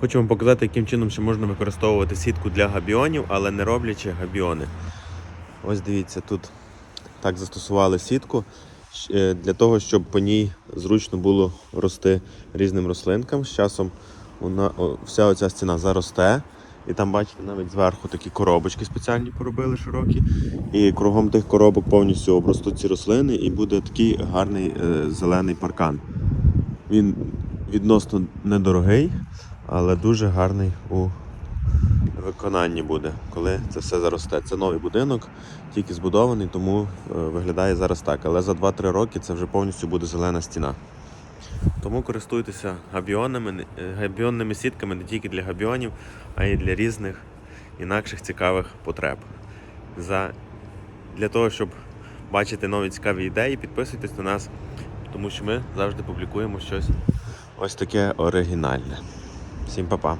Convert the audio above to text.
Хочу вам показати, яким чином ще можна використовувати сітку для габіонів, але не роблячи габіони. Ось дивіться, тут так застосували сітку е, для того, щоб по ній зручно було рости різним рослинкам. З часом вона, вся оця стіна заросте. І там, бачите, навіть зверху такі коробочки спеціальні поробили широкі. І кругом тих коробок повністю обростуть ці рослини, і буде такий гарний е, зелений паркан. Він відносно недорогий, але дуже гарний у виконанні буде, коли це все заросте. Це новий будинок, тільки збудований, тому е, виглядає зараз так. Але за 2-3 роки це вже повністю буде зелена стіна. Тому користуйтеся габіонами, е, габіонними сітками не тільки для габіонів, а й для різних інакших цікавих потреб. За... Для того, щоб бачити нові цікаві ідеї, підписуйтесь на нас, тому що ми завжди публікуємо щось ось таке оригінальне. Всім па-па!